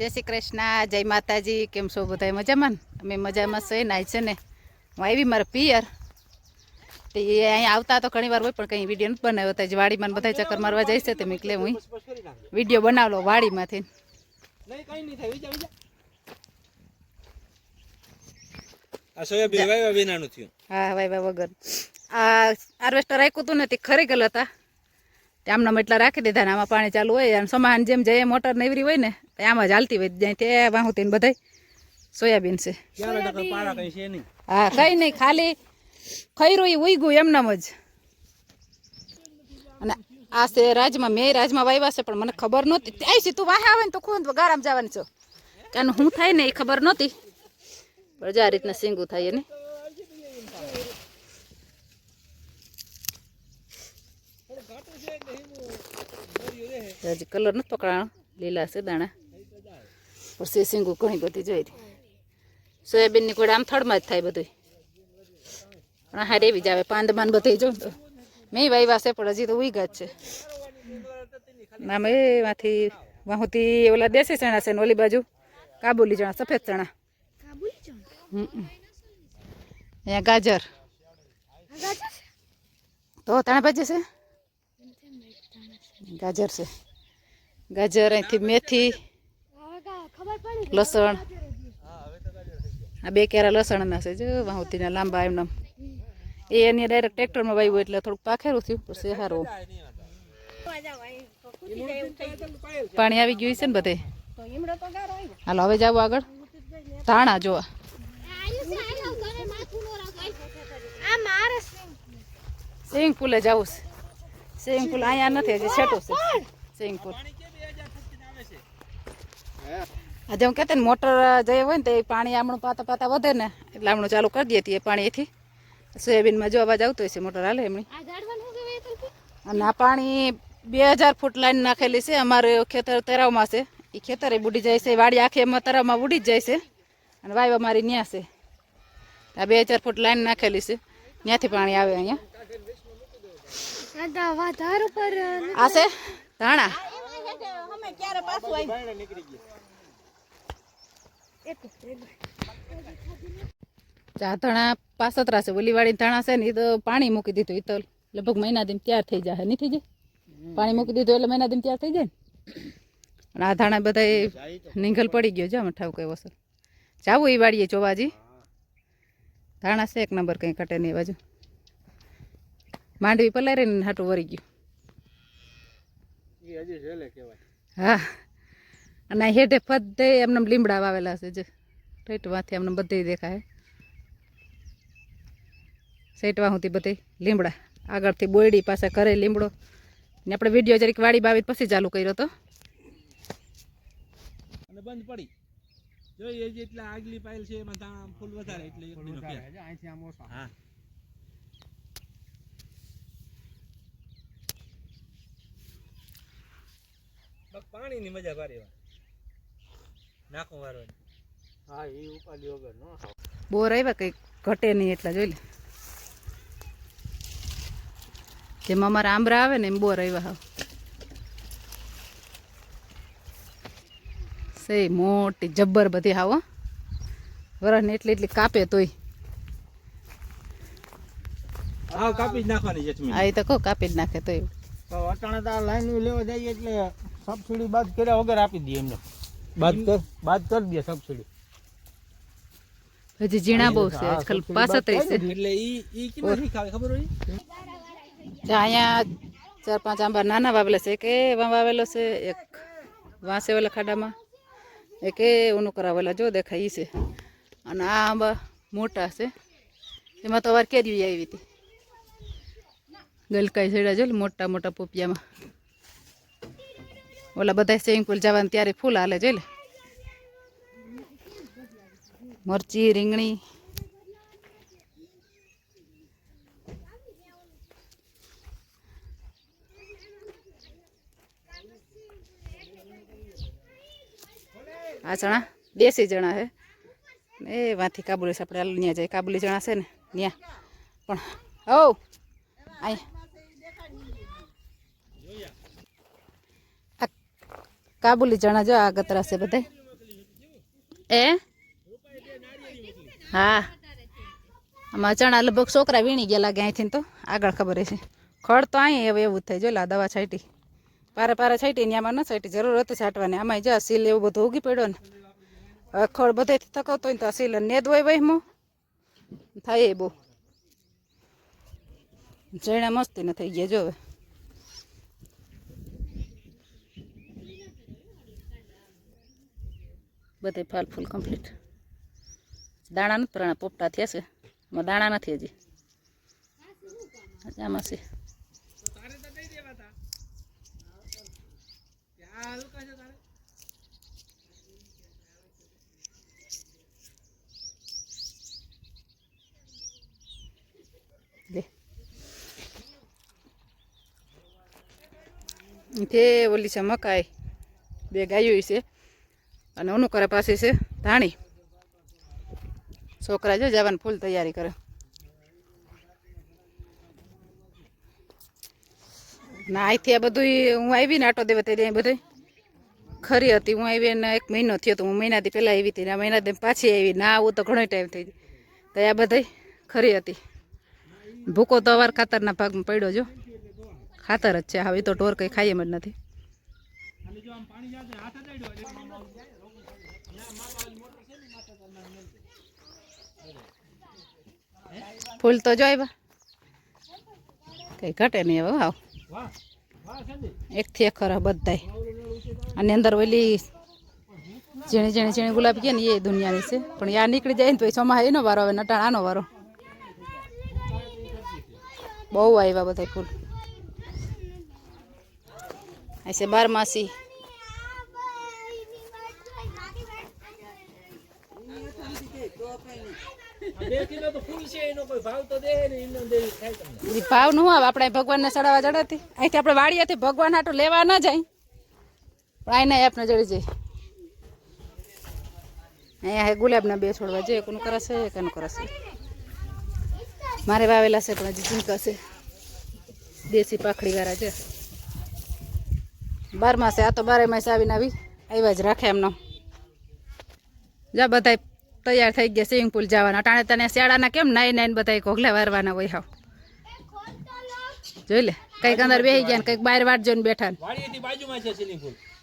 જય શ્રી કૃષ્ણ જય માતાજી કેમ છો બધા મજામાં? અમે મજામાં છે ને છે ને? હું આવી મારા પિયર. તે એ અહીંયા આવતા તો ઘણી વાર હોય પણ કંઈ વીડિયો નથી બનાવ્યો. તો વાડીમાં બધા ચક્કર મારવા જાય છે તે મેં એટલે હું વીડિયો બનાવલો વાડીમાંથી. હા વાય વગર. આ હાર્વેસ્ટર રાખ્યું હતું ને તે ખરી ગયેલા હતા. આમનામ એટલા રાખી દીધા ને આમાં પાણી ચાલુ હોય અને સમાન જેમ જઈએ મોટર નેવરી હોય ને આમાં જ હાલતી હોય. જ્યાં ત્યાં વાહુતી ને બધાય સોયાબીન છે. હા કઈ નહીં ખાલી ખૈરું એ ઉઈ એમનામ જ. અને આ છે રાજમાં મેં રાજમાં વાવ્યા છે પણ મને ખબર નહોતી. ત્યાં છે તું વાહે આવે ને તો ખૂન ગારામ જવાનું છો. કારણ હું થાય ને એ ખબર નહોતી. પણ આ રીતના સિંગું થાય એને. હજી કલર નથી પકડાણો લીલા છે દાણા. પછી સિંગું ઘણી બધી જોઈ સોયાબીનની કોડ આમ થડમાં જ થાય બધું પણ હારે એવી જ આવે પાંદમાન બધે જો તો. મેં વાવ્યા છે પણ હજી તો ઉઈ ગાજ છે. નામ એમાંથી વાહુથી ઓલા દેશી ચણા છે ને ઓલી બાજુ કાબુલી ચણા સફેદ ચણા. અહીંયા ગાજર. તો તણા ભાજી છે? ગાજર છે. ગાજર અહીંથી મેથી લસણ. આ બે કેરા લસણના છે જો વાહુતીના લાંબા એમના એ એની ડાયરેક્ટ ટ્રેક્ટરમાં વાવ્યું એટલે થોડુંક પાખેરું થયું પછી સારું પાણી આવી ગયું છે ને બધે? હાલો હવે જાવ આગળ. ધાણા જોવા. સ્વિમિંગ પુલે જવું છે. સ્વિમિંગ પુલ અહીંયા નથી હજી છેટું છે. Swimming pool. આજે હું કહેતા ને મોટર જઈ હોય ને તો એ પાણી આમણું પાતા પાતા વધે ને એટલે આમણું ચાલુ કરી દઈએ એ પાણી એથી સોયાબીનમાં જો અવાજ આવતો છે મોટર હાલે એમની. અને આ પાણી બે હજાર ફૂટ લાઈન નાખેલી છે અમારે ખેતર તરાવમાં છે. એ ખેતરે બુડી જાય છે વાડી આખી એમાં તરાવમાં બુડી જ જાય છે. અને વાય અમારી ન્યા છે. આ બે હજાર ફૂટ લાઈન નાખેલી છે. ત્યાંથી પાણી આવે અહીંયા. આ છે ધાણા. ચા ધાણા પાસતરા છે ઓલી વાળી ધાણા છે ને એ તો પાણી મૂકી દીધું એ તો લગભગ મહિના દિન તૈયાર થઈ જાય નહીં થઈ જાય? પાણી મૂકી દીધું એટલે મહિના દિન તૈયાર થઈ જાય ને? અને આ ધાણા બધા નીંગલ પડી ગયો છે અમે ઠાવ કઈ વસર જાવું એ વાળીએ ચોવાજી ધાણા છે એક નંબર કંઈ કટે નહીં બાજુ. માંડવી પલારીને હાટું વરી ગયું. હા. અને આ હેઠે ફતે એમને લીમડા વાવેલા છે જે. ટેટવાથી એમને બધે દેખાય. સેટવા સુધી બધે લીમડા. આગળથી બોયડી પાસે કરે લીમડો. ને આપણે વીડિયો જરીક વાડી બાવી પછી ચાલુ કર્યો તો. અને બંધ પડી. જોઈએ જેટલા આગલી પાયલ છે એમાં ત્યાં ફૂલ વધારે એટલે એક દીનો ફેર. હા. પાણીની મજા ભારે. નાખો વારવાની હા એ ઉપાડી વગર નો બોર આવ્યા કંઈક ઘટે નહીં એટલા જોઈ લે. જેમ અમારા આંબરા આવે ને એમ બોર આવ્યા હાવ. સે મોટી જબ્બર બધી હાવ હો. વરસને એટલી એટલી કાપે તોય. હા કાપી જ નાખવાની આ તો કાપી જ નાખે તોય. અટાણે તો લાઈન લેવા જઈએ એટલે સબસિડી બાદ કર્યા વગર આપી દઈએ એમને. બાદ કર બાદ કર દે સબસિડી હજી ઝીણા બહુ છે આજકાલ પાસત્રીસ છે એટલે ઈ ઈ કેમાં ખાવે ખબર હોય? જો અહીંયા ચાર પાંચ આંબા નાના વાવેલા છે એક એ વાવેલો છે એક વાંસે વાલા ખાડામાં એક એ ઓનું કરાવેલા જો દેખાય ઈ છે. અને આ આંબા મોટા છે એમાં તો વાર કેરી આવી હતી. ગલકાઈ છેડા જો મોટા મોટા પોપિયામાં. ઓલા બધા સ્વિમિંગ પુલ જવાનું ત્યારે ફૂલ હાલે જોઈ લે મરચી, રીંગણી. આ ચણા દેશી ચણા છે એ વાંથી કાબુલી આપણે ત્યાં જાય કાબુલી ચણા છે ને ત્યાં પણ હો કાબુલી ચણા જો આ ગતરા છે બધા એ? હા. આમાં ચણા લગભગ છોકરા વીણી ગયા લાગે અહીંથી તો. આગળ ખબર છે ખડ તો અહીં હવે એવું થાય. જો લા દવા છાંટી. પારે પારે છાંટી ને આમાં ન છાંટી. જરૂર હતી છાંટવાની. આમાં જા સીલ એવું બધું ઉગી પડ્યો ને. હવે ખડ બધેથી થકવતો હોય તો સીલ ને હોય વહીમો થાય એ બહુ. જણા મસ્તી ન થઈ ગયા જો હવે. બધે ફાલ ફૂલ કમ્પ્લીટ. દાણા નથી પ્રાણા પોપટા થયા છે. એમાં દાણા નથી હજી. આમાં છે. ઓલી છે મકાઈ, બે ગાયો છે. અને અનુકરા પાસે છે ધાણી. છોકરા જો જવાની ફૂલ તૈયારી કરે. ના અહીંથી આ બધું હું આવી ને આટો દેવા ત્યારે બધે ખરી હતી, હું આવી ને એક મહિનો થયો તો હું મહિનાથી પહેલાં આવી હતી ને મહિનાથી પાછી આવી ના આવું તો ઘણો ટાઈમ થઈ તો આ બધી ખરી હતી. ભૂકો તો અવાર ખાતરના ભાગમાં પડ્યો જો. ખાતર જ છે, હવે તો ઢોર કંઈ ખાઈ એમ જ નથી. ફૂલ તો જો આવ્યા કંઈ ઘટે નહીં હવે આવ એકથી એક ખરા બધાય. અને અંદર ઓલી ઝીણી ઝીણી ઝીણી ગુલાબ કે ને એ દુનિયાની છે. પણ યા નીકળી જાય ને તો એ ચોમા એનો વારો આવે, નટાણ આનો વારો. બહુ આવ્યા બધા ફૂલ. આ છે બારમાસી બે કિલો તો ફૂલ છે એનો કોઈ ભાવ ને આવે, આપણે ભગવાનને ચડાવવા ચડાતી અહીંથી આપણે વાડીએથી ભગવાન હાટું લેવા ન જાય. પણ આઈને આપણે જડી જાય. અહીંયા હે ગુલાબના બે છોડવા જોઈએ કોનું કરાશે કોનું કરશે મારે વાવેલા છે, પણ હજી ઝીંકા છે. દેશી પાખડીવાળા છે. બાર માસે આ તો બારે માસ આવીને આવી, આવ્યા જ રાખે એમનો. જા બધા તૈયાર થઈ ગયા સ્વિમિંગ પુલ જવાના. ટાણે તને શિયાળાના કેમ નાઈ નાઈને બધા ઘોઘલા વારવાના હોય હાવ? જોઈ લે કંઈક અંદર બેસી ગયા ને કંઈક બહાર વાટ જોઈને બેઠા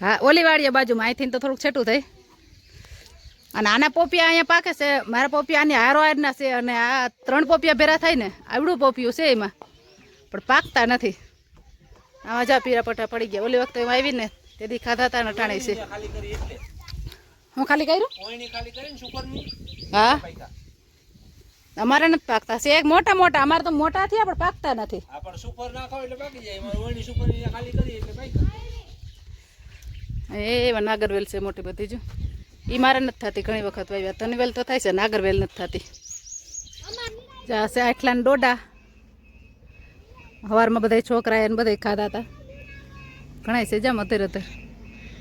હા ઓલી વાડીએ બાજુમાં. અહીંથી તો થોડુંક છેટું થઈ. અને આના પોપિયા અહીંયા પાકે છે. મારા પોપિયા આની હારો આરના છે અને આ ત્રણ પોપિયા ભેરા થાય ને આવડું પોપિયું છે એમાં. પણ પાકતા નથી. આમાં જા પીરા પટા પડી ગયા. ઓલી વખતે એમાં આવીને તેથી ખાધા હતા ને ટાણે છે. હું ખાલી કર્યું? ખાલી કરીને હા. અમારે નથી પાકતા. છે એક મોટા મોટા. અમારે તો મોટા થયા પણ પાકતા નથી. પણ સુપર નાખો એટલે બાકી જાય. એમાં ઓયની સુપરની ખાલી કરી એટલે પાયકા એ નાગરવેલ છે મોટી બધી જો. એ મારે નથી થતી. ઘણી વખત વાવ્યા તનવેલ તો થાય છે. નાગરવેલ નથી થતી. જશે આટલા ને ડોડા સવારમાં બધા છોકરા એને બધા ખાધા હતા ઘણા છે જામ અત્યારે અત્યારે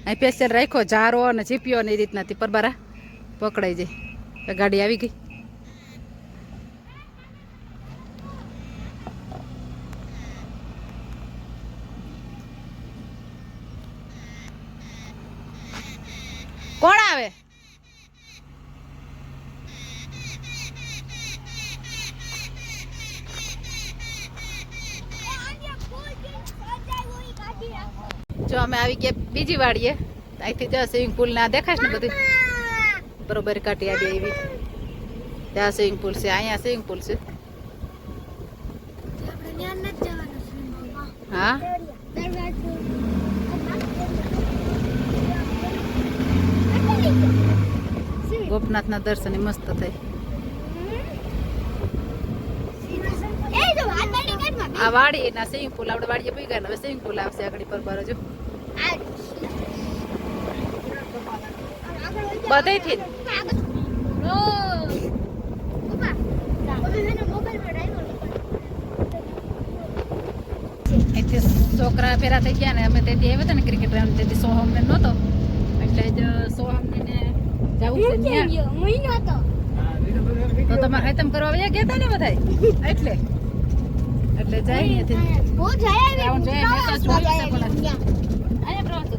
અહીં પેશિયલ રાખ્યો, જારો અને ચીપ્યો ને એ રીતનાથી પરબારા પકડાઈ જાય. ગાડી આવી ગઈ. કોણ આવે જો અમે આવી ગયા બીજી વાડીએ. અહીંથી ત્યાં સ્વિમિંગ પુલ ના દેખાશ ને બધું? બરોબર કાઢી આવી. એવી ત્યાં સ્વિમિંગ પુલ છે અહીંયા સ્વિમિંગ પુલ છે. હા? ગોપનાથના દર્શન મસ્ત થાય. આ વાડી ના સ્વિમિંગ પુલ આપણે વાડીએ પી ગયા હવે સ્વિમિંગ પુલ આવશે આગળ પર બાર જો બધેથી. છોકરા પેરા થઈ ગયા ને અમે તેથી આવ્યા હતા ને ક્રિકેટ રમ તેથી સોહમ ને નહોતો. એટલે જ સોહમ ને જવું છે. તો તમારે ખતમ કરવા આવ્યા ગયા હતા ને બધા એટલે? એટલે જાય ત્યાંથી રાઉન્ડ જાય. મેં તો જોયું પણ. અહીંયા પ્રવાસ હતો.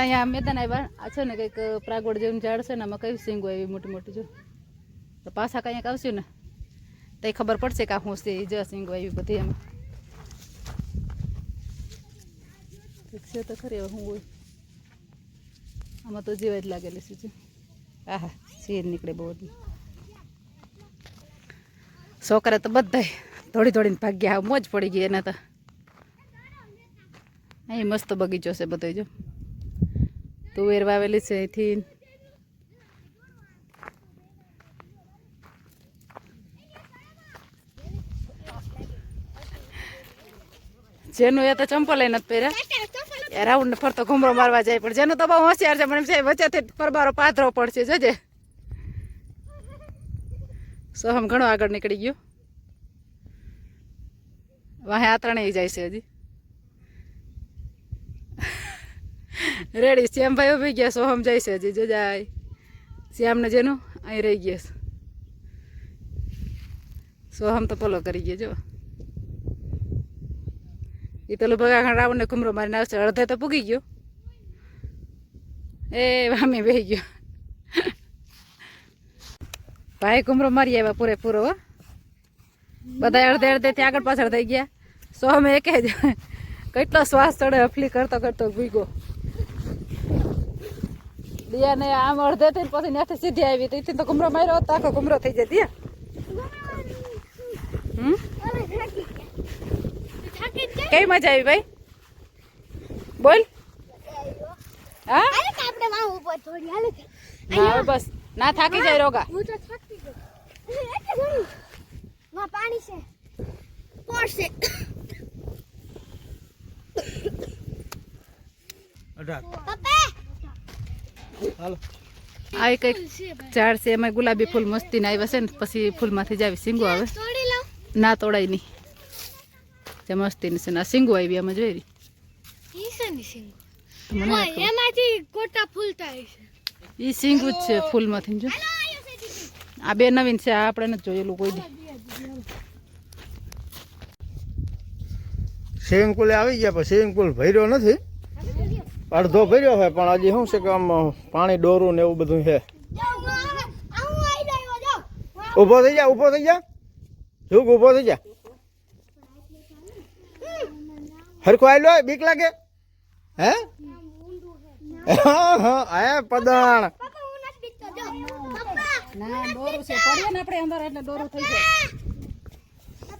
અહીંયા મેદાન આવ્યા. છે ને કંઈક પ્રાગોળ જેવું ઝાડ છે ને આમાં કયું સિંગો આવી મોટી મોટી, જો. તો પાછા કંઈક આવશું ને. તો ખબર પડશે કે હું છે જ સિંગો આવી બધી એમ. છે તો ખરી, હવે હું આમાં તો જીવા જ લાગેલી છે હા હા શેર નીકળે બહુ છોકરા તો બધા દોડી દોડીને ભાગ્યા મોજ પડી ગઈ એને તો. અહીં મસ્ત બગીચો છે બધો જો. તુવેર વાવેલી છે અહીંથી. જેનું એ તો ચંપલ નથી પહેર્યા. એ રાઉન્ડ ફરતો ઘુમરો મારવા જાય, પણ જેનું તો બહુ હોશિયાર છે, પણ એમ છે વચ્ચેથી પરબારો પાથરો પડશે, જોજે. સોહમ ઘણો આગળ નીકળી ગયો. વાહે ત્રણેય જાય છે હજી. રેડી શ્યામભાઈ ઊભી ગયા, સોહમ જાય છે હજી. જો શ્યામને જેનું, અહીં રહી ગયા છે. સોહમ તો પલો કરી ગયો જો એ તો ભગા રાવણને કુમરો મારીને આવશે. અડધે તો પૂગી ગયો. એ વામી બેહી ગયો. ભાઈ કુમરો મારી આવ્યા પૂરેપૂરો બધા અડધે અડધે ત્યાં આગળ પાછળ થઈ ગયા. સોહમે એક જ કેટલો શ્વાસ ચડે અફલી કરતો કરતો ભૂગો દિયાને આમ અડધે થઈને પછી ત્યાંથી સીધી આવી તેથી તો કુમરો માર્યો તો આખો કુમરો થઈ જાય દિયા. કઈ મજા આવી ભાઈ? બોલ. હા? બસ. ના થાકી જાય રોગા. હું તો થાકી ગયો થોડું પાણી છે. પડશે અઢાર. હાલો. આ કંઈક ઝાડ છે એમાં ગુલાબી ફૂલ મસ્તી ને આવ્યા છે ને પછી ફૂલમાંથી જ આવી સિંગો આવે. ના તોડાય નહીં. જે મસ્તીની છે ને આ સિંગો આવી એમાં જોઈ રહી. ઈ છે ની સિંગ. એમાંથી ગોટા ફૂલતા જ છે ફૂલમાંથી જો. આ બે નવીન છે આ આપણે નથી જોયેલું કોઈ દી. સ્વિમિંગ પુલે આવી ગયા પણ સ્વિમિંગ પુલ ભર્યો નથી. અડધો ભર્યો હોય પણ હજી શું છે કે આમ પાણી ડોરું ને એવું બધું છે. ઊભો થઈ જા ઊભો થઈ જા. ઝુક ઊભો થઈ જા. હરખો હોય બીક લાગે? હે? હા પદણ. દોરું દોરું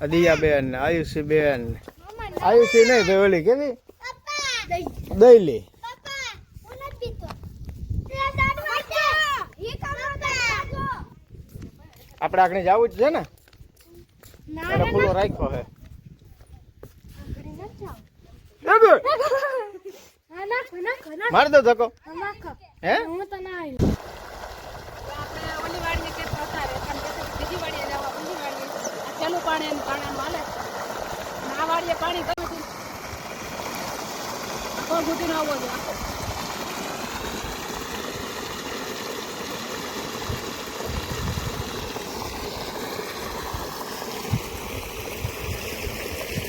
અદિયા બેન આયુષી બેન આયુષી નહીં, તો ઓલી કેવી લે આપણે આગળ જવું જ છે ને? એને ખુલ્લો રાખ્યો છે માર દો ધક્કો. હે? હું પાણી પાણી અને આ વાડીએ પાણી ગમે તે આખો ઘૂંટીને આવવો જોઈએ આખો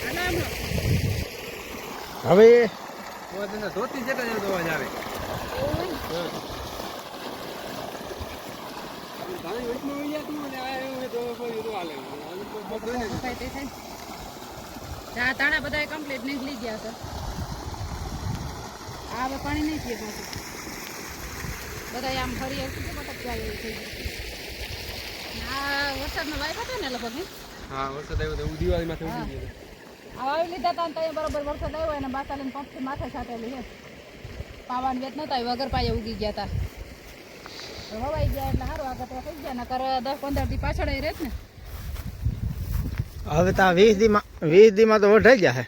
હાલો. હવે ધોતી જતા જતા અવાજ આવે થાય તે થાય. ચા તાણા બધા કમ્પ્લીટ નીકળી ગયા હતા. આ હવે પાણી નહીં પીએ પાછું. બધા આમ ફરી પટક જાય એવું થઈ ગયું. આ વરસાદનો વાઇફ હતો ને લગભગ? હા? વરસાદ આવ્યો તો દિવાળી ઉડી ગયો આ વાવી લીધા હતા ત્યાં બરોબર વરસાદ આવ્યો એને બાસાલીને પંપથી માથે છાંટેલી છે પાવાની વેત નહોતા વગર પાયે ઉગી ગયા હતા હવે ગયા એટલે સારું આગળ થઈ ગયા નકર દસ પંદર દી પાછળ રહેત ને. હવે તો વીસ વીસ દીમાં વીસ દીમાં તો વઢાઈ ગયા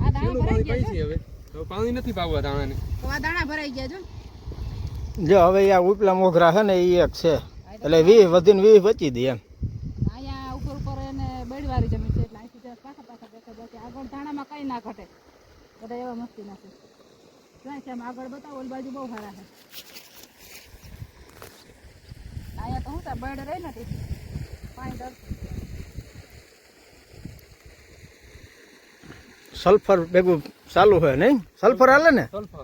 આ દાણા ભરાઈ ગયા પાઈ છે? છે હવે. તો પાણી નથી પાવવા દાણાને. તો આ દાણા ભરાઈ ગયા જો જો હવે આ ઉપલા મોખરા છે ને એ એક છે. એટલે વીસ વધીને વીસ બચી દે એમ. અહીંયા ઉપર ઉપર એને બેડવાળી જમીન છે એટલે અહીંથી પાછા પાછા આગળ ધાણામાં કંઈ ના ઘટે. બધા એવા મસ્તી નાખે જાય છે આગળ બતાવો ઓલ બાજુ બહુ સારા છે. અહીંયા તો હું ત્યાં બેડ રહી નથી પાણી ડરતું સલ્ફર ભેગું ચાલુ હોય નહીં? સલ્ફર હાલે ને? સલ્ફર.